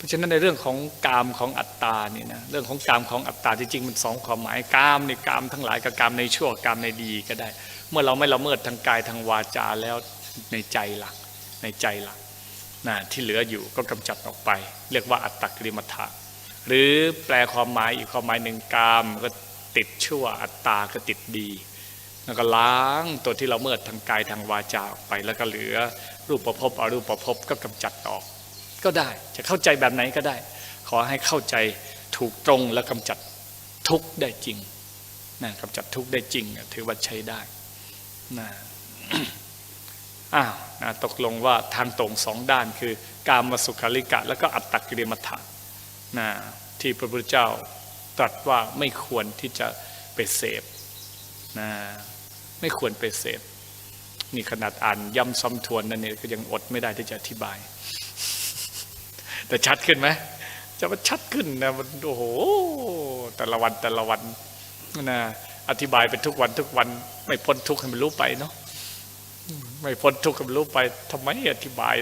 ราะฉะนั้นในเรื่องของกามของอัตตาเนี่ยนะเรื่องของกามของอัตตาจริงๆมันสองความหมายกามในกามทั้งหลายกับกามในชั่วกามในดีก็ได้ เมื่อเราไม่ละเมิดทางกายทางวาจาแล้วในใจหลักในใจหลักนะที่เหลืออยู่ก็กำจัดออกไป เรียกว่าอัตตกริมัฏฐะหรือแปลความหมายอีกความหมายหนึ่งกามก็ติดชั่วอัตตาก็ติดดีแล้วก็ล้างตัวที่เราเมิดทางกายทางวาจาออกไป แล้วก็เหลือรูปประพบอรูปประพบก็กำจัดออก ก็ได้ จะเข้าใจแบบไหนก็ได้ ขอให้เข้าใจถูกตรงและกำจัดทุกข์ได้จริงนะกำจัดทุกข์ได้จริง ถือว่าใช้ได้นะอ้าวนะตกลงว่าทางตรงสองด้านคือ การมาสุขาริกะ แล้วก็อัตตกิริมัฏฐะนะที่พระพุทธเจ้าตรัสว่าไม่ควรที่จะไปเสพนะไม่ควรไปเสพนี่ขนาดอ่านย้ำซ้ำทวนนั่นเนี่ก็ยังอดไม่ได้ที่จะอธิบาย แต่ชัดขึ้นไหมจะมันชัดขึ้นนะมันโอ้โหแต่ละวันแต่ละวันนะอธิบายเป็นทุกวันทุกวัน ไม่พ้นทุกข์ให้มันรู้ไปเนาะไม่พ้นทุกข์ให้มันรู้ไปทำไมอธิบาย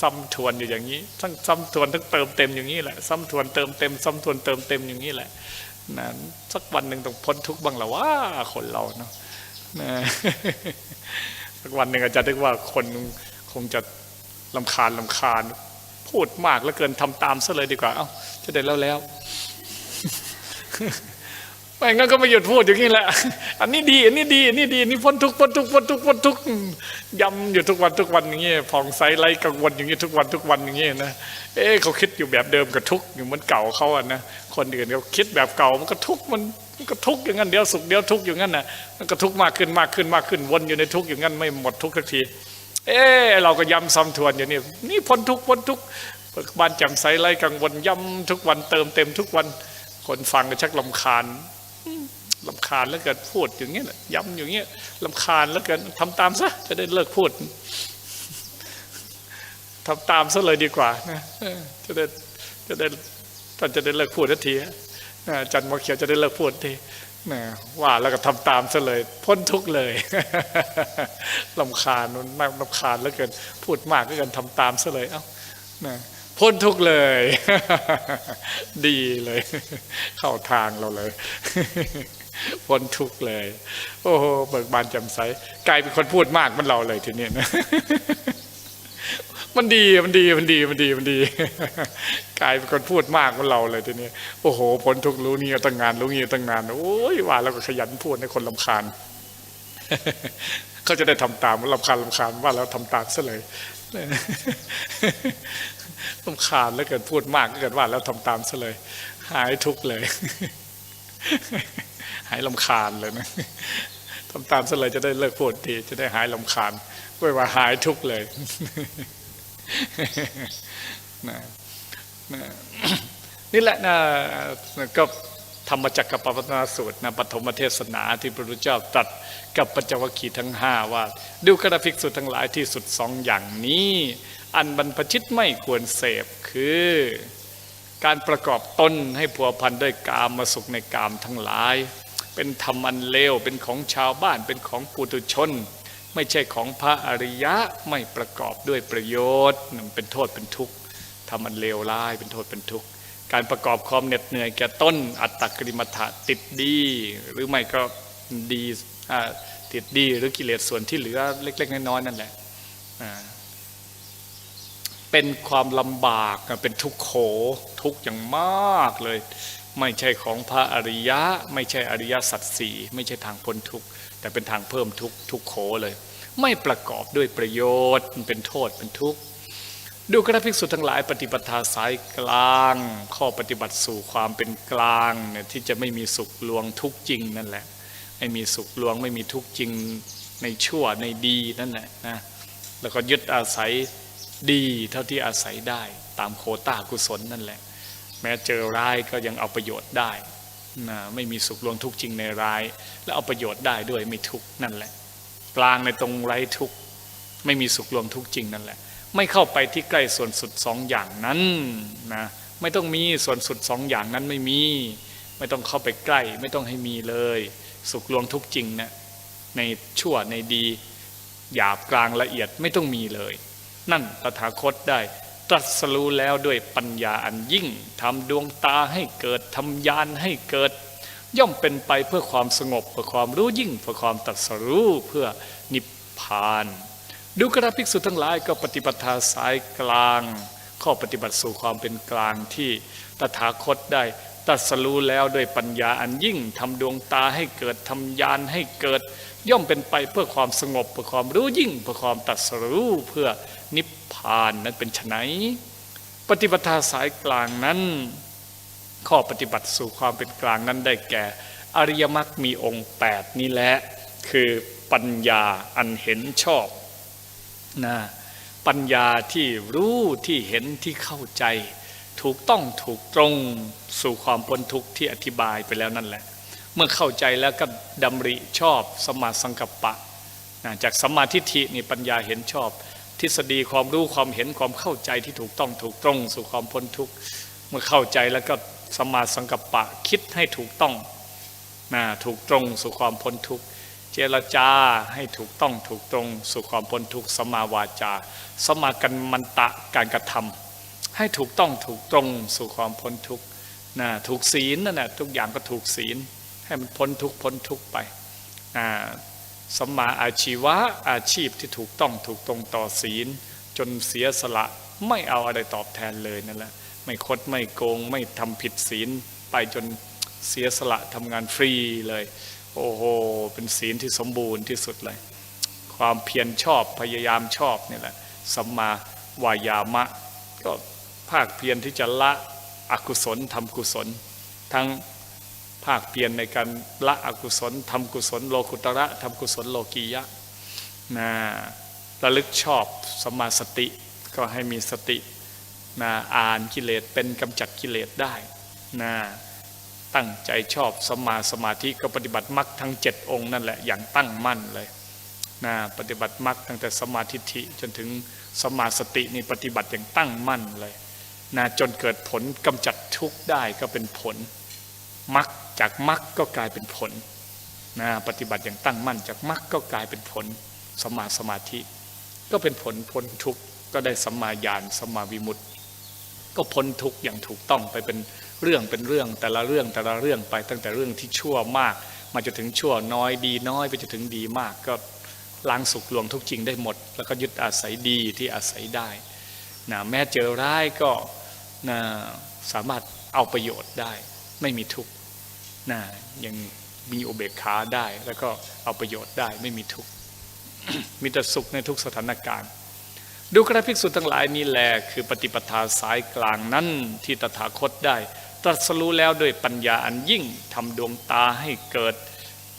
ซ้ำทวนอยู่อย่างนี้ ทั้งซ้ำทวนทั้งเติมเต็มอย่างนี้แหละ ซ้ำทวนเติมเต็มซ้ำทวนเติมเต็มอย่างนี้แหละนะสักวันหนึ่งต้องพ้นทุกข์บ้างละว่าคนเราเนาะนะสักวันหนึ่งอาจจะนึกว่าคนคงจะลำคาญลำคาญ พูดมากแล้วเกินทำตามซะเลยดีกว่า เอ้าจะได้แล้วแล้วไม่งั้นก็ไม่หยุดพูดอย่างนี้แหละ อันนี้ดี อันนี้ดี อันนี้ดี อันนี่พ้นทุกพ้นทุกพ้นทุกพ้นทุกย้ำอยู่ทุกวันทุกวันอย่างนี้ผ่องใสไร้กังวลอย่างนี้ทุกวันทุกวันอย่างนี้นะ เอ๊ะเขาคิดอยู่แบบเดิมกับทุกอยู่เหมือนเก่าเขาอะนะ คนอื่นเขาคิดแบบเก่ามันก็ทุกมันมันก็ทุกอย่างนั้นเดี๋ยวสุขเดี๋ยวทุกอย่างนั้นน่ะมันก็ทุกมากขึ้นมากขึ้นมากขึ้นวนอยู่ในทุกอย่างนั้นไม่หมดทุกสักที เออเราก็ย้ำซ้ำทวนอยู่นี่นี่พ้นทุกพ้นทุกบิกบานจ่มใสไรกังวลย้ำทุกวันเติมเต็มทุกวันคนฟังก็ชักลำคาญลำคาญแล้วเกินพูดอย่างเงี้ยแหละย้ำอย่างเงี้ยลำคาญแล้วเกินทำตามซะจะได้เลิกพูดทำตามซะเลยดีกว่านะจะได้จะได้ท่านจะได้เลิกพูดทันทีอาจันทร์มอเขียวจะได้เลิกพูดที นะว่าแล้วก็ทำตามซะเลย พ้นทุกเลยลำคาญมันมากลำคาญแล้วเกิน พูดมากก็เกินทำตามซะเลย เอ้านะพ้นทุกเลย ดีเลย เข้าทางเราเลย พ้นทุกเลย โอ้โหเบิกบานแจ่มใส กลายเป็นคนพูดมากมันเราเลยทีนี้นะ มันดีมันดีมันดีมันดีมันดีกลายเป็นคนพูดมากเหมันเราเลยทีนี้โอ้โหพ้นทุกข์รู้นี่ตั้งงานรู้นี่ตั้งงานโอ้ยว่าแล้วก็ขยันพูดให้คนลำคาญเขาจะได้ทำตามลำคาญลำคาญว่าแล้วทำตามซะเลยลำคาญแล้วเกิดพูดมากก็เกิดว่าแล้วทำตามซะเลย หายทุกข์เลยหายลำคาญเลยนะทำตามซะเลยจะได้เลิกพูดทีจะได้หายลำคาญไม่ว่าหายทุกข์เลย นะนะนี่แหละนะก็ธรรมจักรปวัตนาสูตรนะปฐมเทศนาที่พระพุทธเจ้าตรัสกับปัญจวัคคีย์ทั้งห้าว่าดูกระภิกษุทั้งหลายที่สุดสองอย่างนี้ อันบรรพชิตไม่ควรเสพคือ การประกอบตนให้ผัวพันด้วยกามมาสุขในกามทั้งหลาย เป็นธรรมอันเลวเป็นของชาวบ้านเป็นของปุถุชน ไม่ใช่ของพระอริยะไม่ประกอบด้วยประโยชน์เป็นโทษเป็นทุกข์ทำมันเลวร้ายเป็นโทษเป็นทุกข์การประกอบความเหน็ดเหนื่อยแก่ต้น อัตตกริมัฐะติดดี หรือไม่ก็ดีติดดีหรือกิเลสส่วนที่เหลือเล็ก ๆ น้อยๆนั่นแหละเป็นความลำบากเป็นทุกข์โขทุกอย่างมากเลย ไม่ใช่ของพระอริยะ ไม่ใช่อริยสัจสี่ไม่ใช่ทางพ้นทุกข์ แต่เป็นทางเพิ่มทุกข์ทุกโขเลย ไม่ประกอบด้วยประโยชน์เป็นโทษเป็นทุกข์ดูกระภิกษุทั้งหลายปฏิปทาสายกลาง ข้อปฏิบัติสู่ความเป็นกลางเนี่ยที่จะไม่มีสุขลวงทุกจริงนั่นแหละ ไม่มีสุขลวงไม่มีทุกจริงในชั่วในดีนั่นแหละนะแล้วก็ยึดอาศัยดีเท่าที่อาศัยได้ ตามโคต้ากุศลนั่นแหละ แม้เจอร้ายก็ยังเอาประโยชน์ได้ นะไม่มีสุขลวงทุกข์จริงในร้าย แล้วเอาประโยชน์ได้ด้วยไม่ทุกนั่นแหละ กลางในตรงไร้ทุกข์ไม่มีสุขลวงทุกข์จริงนั่นแหละ ไม่เข้าไปที่ใกล้ส่วนสุดสองอย่างนั้นนะไม่ต้องมีส่วนสุดสองอย่างนั้นไม่มี ไม่ต้องเข้าไปใกล้ ไม่ต้องให้มีเลย สุขลวงทุกข์จริงนะในชั่วในดี หยาบกลางละเอียดไม่ต้องมีเลย นั่นตถาคตได้ ตรัสรู้แล้วด้วยปัญญาอันยิ่งทำดวงตาให้เกิดทำญาณให้เกิด ย่อมเป็นไปเพื่อความสงบเพื่อความรู้ยิ่งเพื่อความตรัสรู้เพื่อนิพพาน ดูกระภิกษุทั้งหลายก็ปฏิปทาสายกลาง ข้อปฏิบัติสู่ความเป็นกลางที่ตถาคตได้ตรัสรู้แล้วด้วยปัญญาอันยิ่งทำดวงตาให้เกิดทำญาณให้เกิด ย่อมเป็นไปเพื่อความสงบเพื่อความรู้ยิ่งเพื่อความตรัสรู้เพื่อ นิพพานนั้นเป็นไนปฏิปทาสายกลางนั้น ข้อปฏิบัติสู่ความเป็นกลางนั้นได้แก่ อริยมรรคมีองค์8นี้แหละคือปัญญาอันเห็นชอบนะปัญญาที่รู้ที่เห็นที่เข้าใจ ถูกต้องถูกตรงสู่ความพ้นทุกข์ที่อธิบายไปแล้วนั่นแหละ เมื่อเข้าใจแล้วก็ดำริชอบสมาสังกัปปะนะจากสมาทิฐินี่ปัญญาเห็นชอบ ทฤษฎีความรู้ความเห็นความเข้าใจที่ถูกต้องถูกตรงสู่ความพ้นทุกข์เมื่อเข้าใจแล้วก็สมาสังกัปปะคิดให้ถูกต้องนะถูกตรงสู่ความพ้นทุกข์เจรจาให้ถูกต้องถูกตรงสู่ความพ้นทุกข์สมาวาจา สมากันมันตะการกระทำให้ถูกต้องถูกตรงสู่ความพ้นทุกข์นะถูกศีลนั่นแหละทุกอย่างก็ถูกศีล ให้มันพ้นทุกข์พ้นทุกข์ไปนะ สมมาอาชีวะอาชีพที่ถูกต้องถูกตรงต่อศีล จนเสียสละไม่เอาอะไรตอบแทนเลยนั่นแหละไม่คดไม่โกง ไม่ทำผิดศีล ไปจนเสียสละทำงานฟรีเลย โอ้โห เป็นศีลที่สมบูรณ์ที่สุดเลย ความเพียรชอบพยายามชอบนี่แหละสัมมาวายามะ ก็ภาคเพียรที่จะละอกุศลทำกุศล ทั้ง ภาคเพียรในการละอกุศลทำกุศลโลกุตระทำกุศลโลกียะนะระลึกชอบสมมาสติก็ให้มีสตินะอ่านกิเลสเป็นกำจัดกิเลสได้นะตั้งใจชอบสมาสมาธิก็ปฏิบัติมรรคทั้งเจ็ดองค์นั่นแหละอย่างตั้งมั่นเลยนะปฏิบัติมรรคตั้งแต่สมาธิิจนถึงสมาสตินี่ปฏิบัติอย่างตั้งมั่นเลยนะจนเกิดผลกำจัดทุกข์ได้ก็เป็นผลมรรค จากมรรคก็กลายเป็นผลนะปฏิบัติอย่างตั้งมั่น จากมรรคก็กลายเป็นผลสมาสมาธิ ก็เป็นผลพ้นทุกข์ก็ได้สัมมาญาณสัมมาวิมุตติ ก็พ้นทุกข์อย่างถูกต้องไปเป็นเรื่องเป็นเรื่องแต่ละเรื่องแต่ละเรื่องไปตั้งแต่เรื่องที่ชั่วมาก มาจะถึงชั่วน้อยดีน้อยไปจะถึงดีมากก็ล้างสุขลวงทุกจริงได้หมด แล้วก็ยึดอาศัยดีที่อาศัยได้นะแม้เจอร้ายก็นะสามารถเอาประโยชน์ได้ ไม่มีทุกข์ นะยังมีอุเบกขาได้ แล้วก็เอาประโยชน์ได้ไม่มีทุกข์มีแต่สุขในทุกสถานการณ์ ดูกระภิกษุทั้งหลายนี้แหละคือปฏิปทาสายกลางนั้นที่ตถาคตได้ ตรัสรู้แล้วด้วยปัญญาอันยิ่งทำดวงตาให้เกิด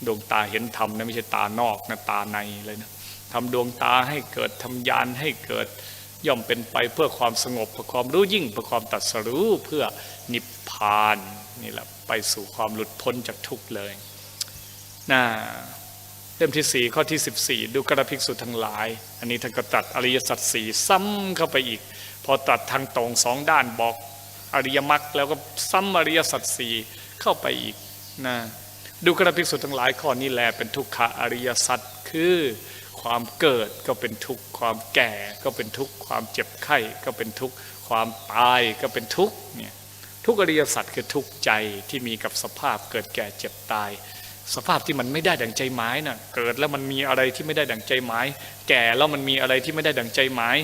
ดวงตาเห็นธรรมนะไม่ใช่ตานอกนะตาในเลยนะทำดวงตาให้เกิดทำญาณให้เกิดย่อมเป็นไปเพื่อความสงบเพื่อความรู้ยิ่งเพื่อความตรัสรู้เพื่อนิพพานนี่แหละ ไปสู่ความหลุดพ้นจากทุกข์เลยนะเล่มที่สี่ข้อที่สิบสี่ดูกระภิกษุทั้งหลาย อันนี้ท่านก็ตรัสอริยสัจสี่ซ้ำเข้าไปอีก พอตรัสทางตรงสองด้านบอกอริยมรรคแล้วก็ซ้ำอริยสัจสี่เข้าไปอีกนะดูกระภิกษุทั้งหลายข้อนี้แลเป็นทุกขะอริยสัจคือความเกิดก็เป็นทุกข์ความแก่ก็เป็นทุกข์ความเจ็บไข้ก็เป็นทุกข์ความตายก็เป็นทุกข์เนี่ย ทุกอริยสัจคือทุกข์ใจที่มีกับสภาพเกิดแก่เจ็บตาย สภาพที่มันไม่ได้ดังใจหมายนะ่ะเกิดแล้วมันมีอะไรที่ไม่ได้ดังใจหมาย แก่แล้วมันมีอะไรที่ไม่ได้ดังใจหมาย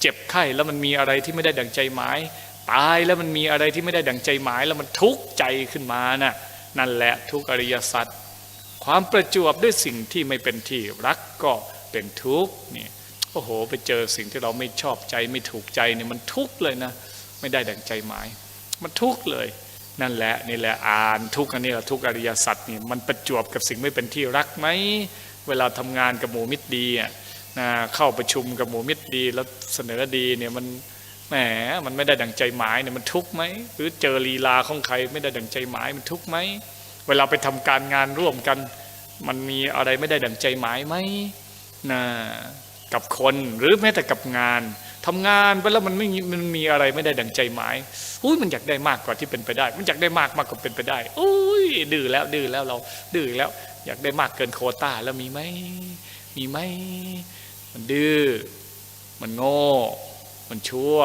เจ็บไข้แล้วมันมีอะไรที่ไม่ได้ดังใจหมาย ตายแล้วมันมีอะไรที่ไม่ได้ดังใจหมาย แล้วมันทุกข์ใจขึ้นมาน่ะนั่นแหละทุกอริยสัจความประจวบด้วยสิ่งที่ไม่เป็นที่รักก็เป็นทุกข์นี่โอ้โห ไปเจอสิ่งที่เราไม่ชอบใจไม่ถูกใจเนี่ยมันทุกข์เลยนะ ไม่ได้ดังใจหมาย มันทุกข์เลย นั่นแหละนี่แหละอ่านทุกข์อันนี้แหละทุกข์อริยสัจนี่มันประจวบกับสิ่งไม่เป็นที่รักไหมเวลาทำงานกับหมู่มิตรดีอะนะเข้าประชุมกับหมู่มิตรดี แล้วเสนอดีเนี่ยมันแหมมันไม่ได้ดังใจหมายเนี่ยมันทุกข์ไหมหรือเจอลีลาของใครไม่ได้ดังใจหมายมันทุกข์ไหมเวลาไปทำการงานร่วมกัน มันมีอะไรไม่ได้ดังใจหมายไหมนะ กับคนหรือแม้แต่กับงานทำงานไปแล้วมันไม่มันมีอะไรไม่ได้ดังใจหมายอุ้ยมันอยากได้มากกว่าที่เป็นไปได้ มันอยากได้มากมากกว่าเป็นไปได้อุ้ยดื้อแล้วดื้อแล้วเรา ดื้อแล้ว อยากได้มากเกินโคต้าแล้วมีไหมมีไหมมันดื้อมันโง่ มันชั่ว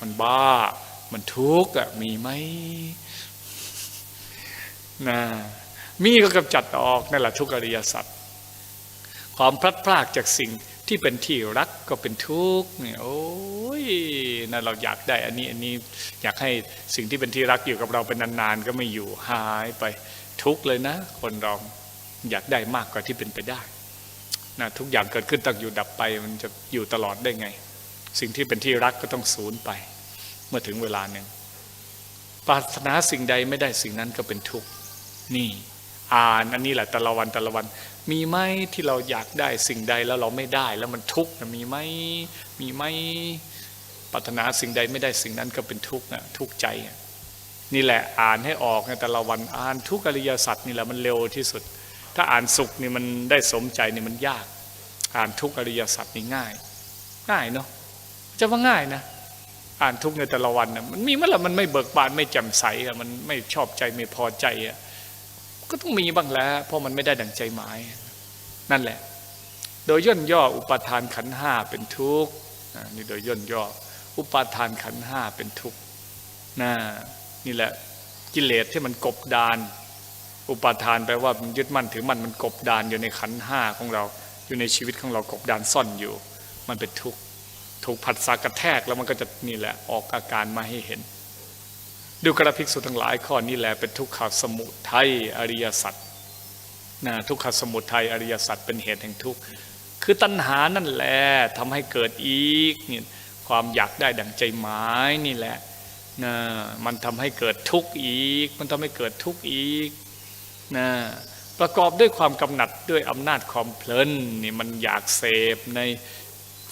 มันบ้า มันทุกข์อะมีไหมนะมีก็กำจัดออกนั่นแหละทุกข์อริยสัจความพลัดพรากจากสิ่ง ที่เป็นที่รักก็เป็นทุกข์เนี่ยโอ้ยนั่นเราอยากได้อันนี้อันนี้อยากให้สิ่งที่เป็นที่รักอยู่กับเราเป็นนานๆก็ไม่อยู่หายไปทุกข์เลยนะ คนเราอยากได้มากกว่าที่เป็นไปได้นะทุกอย่างเกิดขึ้นตั้งอยู่ดับไปมันจะอยู่ตลอดได้ไง สิ่งที่เป็นที่รักก็ต้องสูญไป เมื่อถึงเวลาหนึ่งปรารถนาสิ่งใดไม่ได้สิ่งนั้นก็เป็นทุกข์นี่ อ่านอันนี้แหละแต่ละวันแต่ละวัน มีไหมที่เราอยากได้สิ่งใดแล้วเราไม่ได้แล้วมันทุกข์มีไหมมีไหมปรารถนาสิ่งใดไม่ได้สิ่งนั้นก็เป็นทุกข์นะทุกข์ใจ นี่แหละอ่านให้ออกในแต่ละวันอ่านทุกอริยสัจนี่แหละมันเร็วที่สุด ถ้าอ่านสุขนี่มันได้สมใจนี่มันยาก อ่านทุกอริยสัจนี่ง่าย ง่ายเนาะจะว่าง่ายนะอ่านทุกในแต่ละวันนะมันมีเมื่อไหร่มันไม่เบิกบานไม่แจ่มใสอะมันไม่ชอบใจไม่พอใจอะ ก็ต้องมีบ้างแล้ว เพราะมันไม่ได้ดังใจหมาย นั่นแหละ โดยย่นย่ออุปาทานขันห้าเป็นทุกข์นี่โดยย่นย่อ อุปาทานขันห้าเป็นทุกข์นะนี่แหละกิเลสที่มันกบดาน อุปาทานแปลว่ามันยึดมั่นถือมั่นมันกบดานอยู่ในขันห้าของเรา อยู่ในชีวิตของเรากบดานซ่อนอยู่ มันเป็นทุกข์ถูกผัสสะกระแทกแล้วมันก็จะนี่แหละออกอาการมาให้เห็น ดูกระภิกษุทั้งหลายข้อนี้แหละเป็นทุกขสมุทัยอริยสัจนะทุกขสมุทัยอริยสัจเป็นเหตุแห่งทุกข์คือตัณหานั่นแหละทำให้เกิดอีกนี่ความอยากได้ดังใจหมายนี่แหละนะมันทำให้เกิดทุกข์อีก มันทำให้เกิดทุกข์อีกนะประกอบด้วยความกำหนัดด้วยอำนาจความเพลินนี่มันอยากเสพใน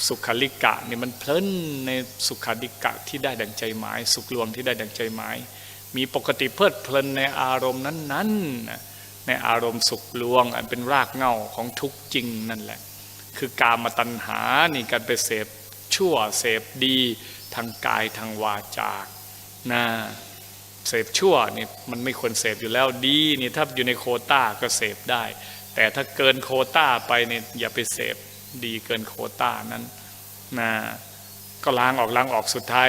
สุขาริกะนี่มันเพลินในสุขาริกะที่ได้ดังใจหมาย สุขลวงที่ได้ดังใจหมาย มีปกติเพลิดเพลินในอารมณ์นั้นๆ ในอารมณ์สุขลวง อันเป็นรากเหง้าของทุกจริงนั่นแหละ คือกามตัณหานี่การไปเสพชั่วเสพดีทางกายทางวาจานะเสพชั่วนี่มันไม่ควรเสพอยู่แล้วดีนี่ถ้าอยู่ในโคต้าก็เสพได้ แต่ถ้าเกินโคต้าไปเนี่ยอย่าไปเสพ ดีเกินโคต้านั้นนะก็ล้างออกล้างออกสุดท้าย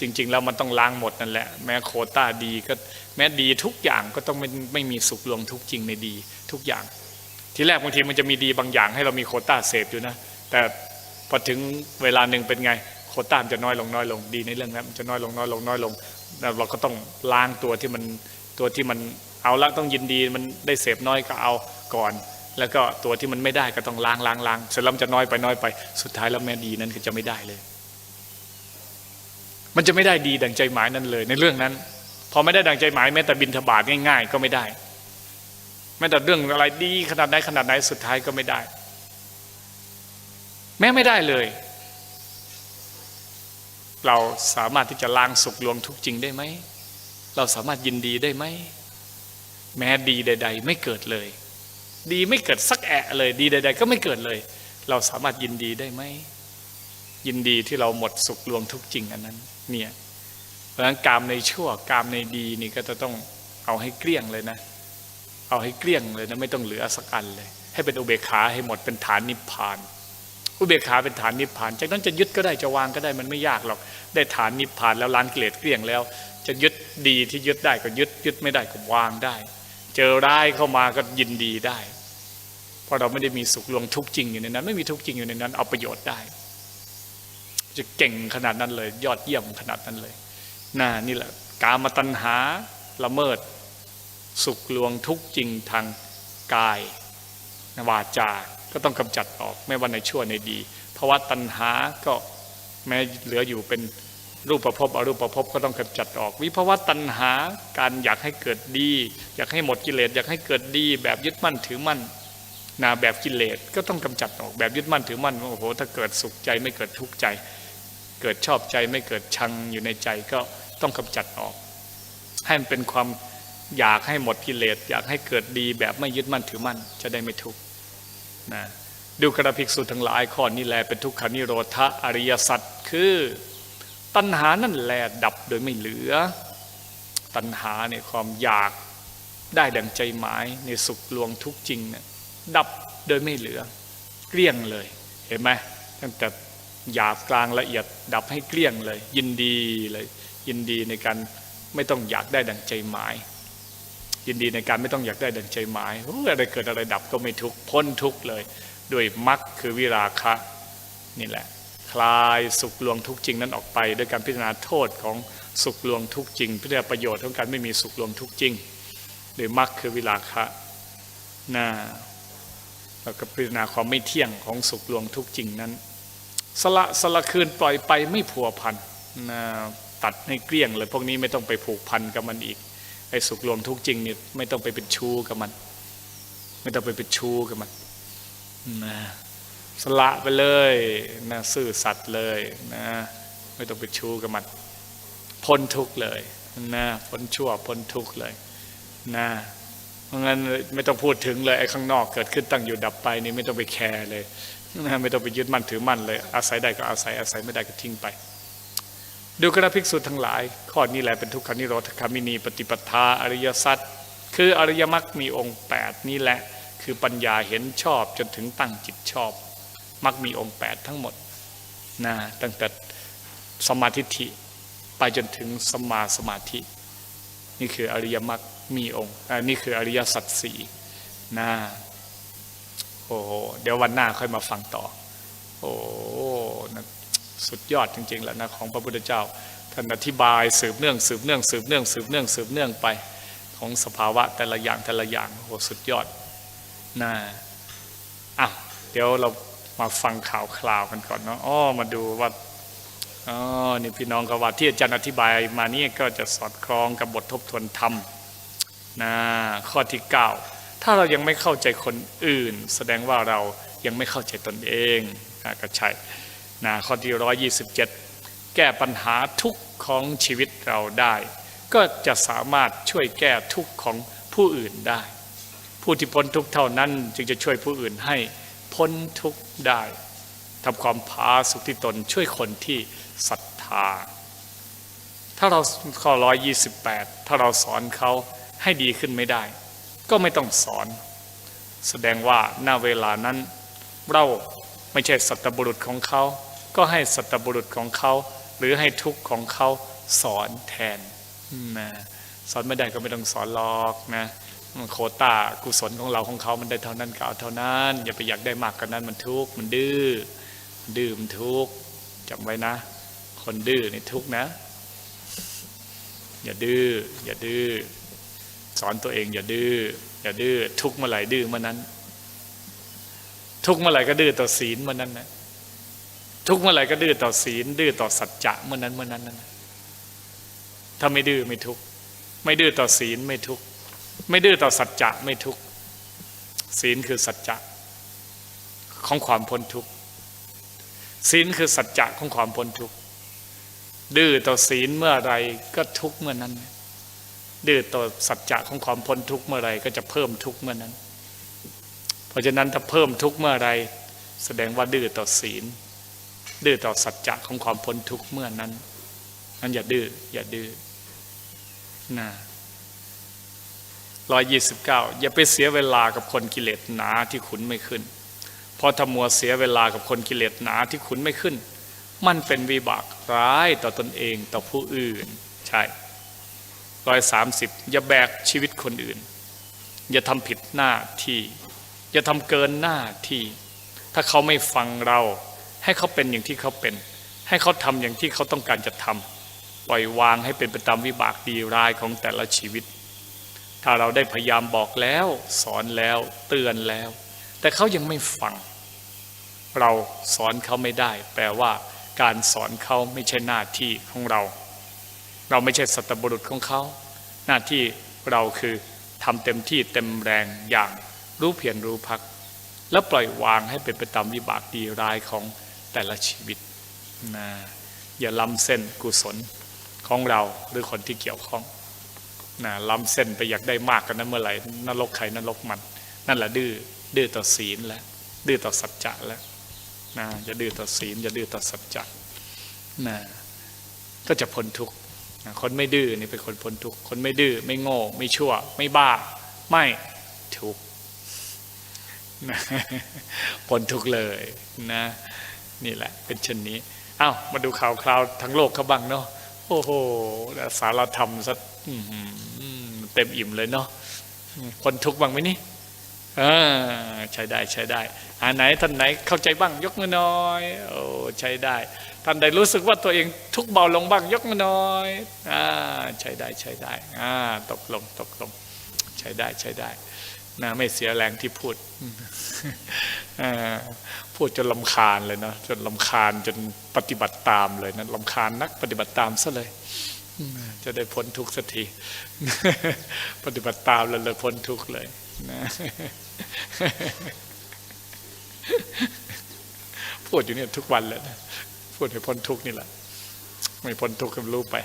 จริง ๆ แล้วมันต้องล้างหมดนั่นแหละ แม้โคต้าดีก็แม้ดีทุกอย่างก็ต้องไม่ไม่มีสุขลวงทุกจริงในดีทุกอย่าง ทีแรกบางทีมันจะมีดีบางอย่าง ให้เรามีโคต้าเสพอยู่นะ แต่พอถึงเวลาหนึ่งเป็นไงโคต้ามันจะน้อยลงน้อยลงดีในเรื่องนั้นมันจะน้อยลงน้อยลงน้อยลงแล้วเราก็ต้องล้างตัวที่มันตัวที่มันเอาละต้องยินดีมันได้เสพน้อยก็เอาก่อน แล้วก็ตัวที่มันไม่ได้ก็ต้องล้างล้างล้างเสร็จแล้วมันจะน้อยไปน้อยไป สุดท้ายแล้วแม้ดีนั้นก็จะไม่ได้เลย มันจะไม่ได้ดีดังใจหมายนั้นเลย ในเรื่องนั้น พอไม่ได้ดังใจหมายแม้แต่บินทบาทง่าย ๆ ก็ไม่ได้แม้แต่เรื่องอะไรดีขนาดไหนขนาดไหนสุดท้ายก็ไม่ได้ แม้ไม่ได้เลย เราสามารถที่จะล้างสุขลวงทุกจริงได้ไหมเราสามารถยินดีได้ไหมแม้ดีใด ๆ ไม่เกิดเลย ดีไม่เกิดสักแอะเลย ดีใด ๆ ก็ไม่เกิดเลย เราสามารถยินดีได้ไหม ยินดีที่เราหมดสุขลวงทุกจริงอันนั้นเนี่ยเพราะฉะนั้นกามในชั่วกามในดีนี่ก็จะต้องเอาให้เกลี้ยงเลยนะ เอาให้เกลี้ยงเลยนะไม่ต้องเหลือสักอันเลย ให้เป็นอุเบกขาให้หมดเป็นฐานนิพพานอุเบกขาเป็นฐานนิพพาน จากนั้นจะยึดก็ได้จะวางก็ได้มันไม่ยากหรอก ได้ฐานนิพพานแล้วล้านกิเลสเกลี้ยงแล้ว จะยึดดีที่ยึดได้ก็ยึดยึดไม่ได้ก็วางได้ เจอร้ายเข้ามาก็ยินดีได้ เพราะเราไม่ได้มีสุขลวงทุกจริงอยู่ในนั้น ไม่มีทุกจริงอยู่ในนั้น เอาประโยชน์ได้ จะเก่งขนาดนั้นเลย ยอดเยี่ยมขนาดนั้นเลยน่านี่แหละกามตัณหาละเมิด สุขลวงทุกจริงทางกายวาจา ก็ต้องกำจัดออกไม่ว่าในชั่วในดีภาวะตัณหาก็แม้เหลืออยู่เป็น รูปประพบอรูปประพบก็ต้องกำจัดออก วิภาวะตัณหาการอยากให้เกิดดี อยากให้หมดกิเลสอยากให้เกิดดี แบบยึดมั่นถือมั่นนาแบบกิเลสก็ต้องกำจัดออกแบบยึดมั่นถือมั่นโอ้โหถ้าเกิดสุขใจไม่เกิดทุกข์ใจ เกิดชอบใจไม่เกิดชังอยู่ในใจก็ต้องกำจัดออก ให้มันเป็นความอยากให้หมดกิเลสอยากให้เกิดดีแบบไม่ยึดมั่นถือมั่นจะได้ไม่ทุกข์นะดูกระภิกษุทั้งหลายข้อนี้แลเป็นทุกขานิโรธอริยสัจคือ ตัณหานั่นแหละดับโดยไม่เหลือ ตัณหาในความอยากได้ดังใจหมายในสุขลวงทุกจริงเนี่ยดับโดยไม่เหลือ เกลี้ยงเลยเห็นไหมตั้งแต่หยาบกลางละเอียดดับให้เกลี้ยงเลย ยินดีเลย ยินดีในการไม่ต้องอยากได้ดังใจหมาย ยินดีในการไม่ต้องอยากได้ดังใจหมายออะไรเกิดอะไรดับก็ไม่ทุกพ้นทุกเลย ด้วยมรรคคือวิราคะนี่แหละ คลายสุขลวงทุกจริงนั้นออกไปด้วยการพิจารณาโทษของสุขลวงทุกจริงพิจารณาประโยชน์ของการไม่มีสุขลวงทุกจริง หรือมรรคคือวิราคะนะแล้วก็พิจารณาความไม่เที่ยงของสุขลวงทุกจริงนั้น สละสละคืนปล่อยไปไม่ผัวพันนะตัดให้เกลี้ยงเลยพวกนี้ไม่ต้องไปผูกพันกับมันอีกไอ้สุขรวมทุกจริงนี่ไม่ต้องไปเป็นชู้กับมัน ไม่ต้องไปเป็นชู้กับมันนะ สละไปเลยนะซื่อสัตย์เลยนะไม่ต้องไปชูกับมันพ้นทุกเลยนะพ้นชั่วพ้นทุกเลยนะเพราะงั้นไม่ต้องพูดถึงเลยไอ้ข้างนอกเกิดขึ้นตั้งอยู่ดับไปนี่ไม่ต้องไปแคร์เลยนะไม่ต้องไปยึดมั่นถือมั่นเลย อาศัยได้ก็อาศัยอาศัยไม่ได้ก็ทิ้งไป ดูกระภิกษุทั้งหลาย ข้อนี้แหละเป็นทุกขานิโรธคามินีปฏิปทาอริยสัจคืออริยมรรคมีองค์ 8 นี่แหละ คือปัญญาเห็นชอบจนถึงตั้งจิตชอบ มรรคมีองค์8ทั้งหมดนะตั้งแต่สมาธิิไปจนถึงสมาสมาธิ นี่คืออริยมรรคมีองค์อันนี้คืออริยสัจสี่นะโอ้โหเดี๋ยววันหน้าค่อยมาฟังต่อ โอ้นะสุดยอดจริงๆแล้วนะของพระพุทธเจ้าท่านอธิบายสืบเนื่องสืบเนื่องสืบเนื่องสืบเนื่องสืบเนื่องไปของสภาวะแต่ละอย่างแต่ละอย่างโอ้สุดยอดนะอะเดี๋ยวเรา มาฟังข่าวคราวกันก่อนเนาะอ้อมาดูว่าอ๋อนี่พี่น้องก็ว่าที่อาจารย์อธิบายมานี่ก็จะสอดคล้องกับบททบทวนธรรมนะข้อที่ 9 ถ้าเรายังไม่เข้าใจคนอื่น แสดงว่าเรายังไม่เข้าใจตนเองนะก็ใช่นะข้อที่ร้อยยี่สิบเจ็ดแก้ปัญหาทุกข์ของชีวิตเราได้ ก็จะสามารถช่วยแก้ทุกข์ของผู้อื่นได้ ผู้ที่พ้นทุกข์เท่านั้นจึงจะช่วยผู้อื่นให้ พ้นทุกข์ได้ทำความผาสุขที่ตนช่วยคนที่ศรัทธา ถ้าเราข้อร้อยยี่สิบแปดถ้าเราสอนเขาให้ดีขึ้นไม่ได้ ก็ไม่ต้องสอน แสดงว่าหน้าเวลานั้น เราไม่ใช่สัตบุรุษของเขา ก็ให้สัตบุรุษของเขา หรือให้ทุกข์ของเขาสอนแทนนะสอนไม่ได้ก็ไม่ต้องสอนหรอกนะ โคต้ากุศลของเราของเขามันได้เท่านั้นก็เอาเท่านั้น อย่าไปอยากได้มากกว่านั้นมันทุกข์มันดื้อดื้อมันทุกข์จำไว้นะ คนดื้อนี่ทุกข์นะ อย่าดื้ออย่าดื้อสอนตัวเอง อย่าดื้ออย่าดื้อทุกเมื่อไหร่ดื้อเมื่อนั้น ทุกเมื่อไหร่ก็ดื้อต่อศีลเมื่อนั้นนะทุกเมื่อไหร่ก็ดื้อต่อศีล ดื้อต่อสัจจะเมื่อนั้นเมื่อนั้นนะถ้าไม่ดื้อไม่ทุกไม่ดื้อต่อศีลไม่ทุก ไม่ดื้อต่อสัจจะไม่ทุกศีลคือสัจจะของความพ้นทุกข์ศีลคือสัจจะของความพ้นทุกข์ดื้อต่อศีลเมื่อไรก็ทุกเมื่อนั้น ดื้อต่อสัจจะของความพ้นทุกข์เมื่อไรก็จะเพิ่มทุกข์เมื่อนั้น เพราะฉะนั้นถ้าเพิ่มทุกข์เมื่อไรแสดงว่าดื้อต่อศีล ดื้อต่อสัจจะของความพ้นทุกข์เมื่อนั้นนั้นอย่าดื้ออย่าดื้อนะ ร้อยยี่สิบเก้าอย่าไปเสียเวลากับคนกิเลสหนาที่ขุนไม่ขึ้น เพราะถ้ามัวเสียเวลากับคนกิเลสหนาที่ขุนไม่ขึ้น มันเป็นวิบากร้ายต่อตนเองต่อผู้อื่น ใช่ร้อยสามสิบอย่าแบกชีวิตคนอื่น อย่าทำผิดหน้าที่ อย่าทำเกินหน้าที่ ถ้าเขาไม่ฟังเรา ให้เขาเป็นอย่างที่เขาเป็น ให้เขาทำอย่างที่เขาต้องการจะทำปล่อยวางให้เป็นไปตามวิบากดีร้ายของแต่ละชีวิต ถ้าเราได้พยายามบอกแล้ว สอนแล้วเตือนแล้ว แต่เขายังไม่ฟัง เราสอนเขาไม่ได้ แปลว่า การสอนเขาไม่ใช่หน้าที่ของเรา เราไม่ใช่สัตบุรุษของเขา หน้าที่เราคือทำเต็มที่เต็มแรงอย่างรู้เพียรรู้พัก แล้วปล่อยวางให้เป็นไปตามวิบากดีร้ายของแต่ละชีวิตนะอย่าล้ำเส้นกุศลของเราหรือคนที่เกี่ยวข้อง นะล้ำเส้นไปอยากได้มากกันนั้นเมื่อไหร่นรกใครนรกมัน นั่นแหละดื้อดื้อต่อศีลแล้วดื้อต่อสัจจะแล้วนะจะดื้อต่อศีลจะดื้อต่อสัจจะนะก็จะพ้นทุกข์นะคนไม่ดื้อนี่เป็นคนพ้นทุกข์คนไม่ดื้อไม่โง่ไม่ชั่ว ไม่บ้า ไม่ทุกข์นะพ้นทุกข์เลยนะ นี่แหละเป็นเช่นนี้อ้าวมาดูข่าวคราวทั้งโลกเขาบ้างเนาะโอ้โหสารธรรมซะอื้อหือ เต็มอิ่มเลยเนาะคนทุกข์บ้างไหมนี่อ่าใช้ได้ใช้ได้อันไหนท่านไหนเข้าใจบ้างยกมือน้อยโอ้ใช้ได้ ท่านใดรู้สึกว่าตัวเองทุกข์เบาลงบ้างยกมือน้อยอ่าใช้ได้ใช้ได้อ่าตกลงตกลง ใช้ได้ใช้ได้นะไม่เสียแรงที่พูดอ่าพูดจนลำคาญเลยนะจนลำคาญจนปฏิบัติตามเลยนะลำคาญนักปฏิบัติตามซะเลย จะได้พ้นทุกข์สักทีปฏิบัติตามแล้วเลยพ้นทุกข์เลยนะพูดอยู่เนี่ยทุกวันเลยนะพูดให้พ้นทุกข์นี่แหละ ไม่พ้นทุกข์ก็รู้ไป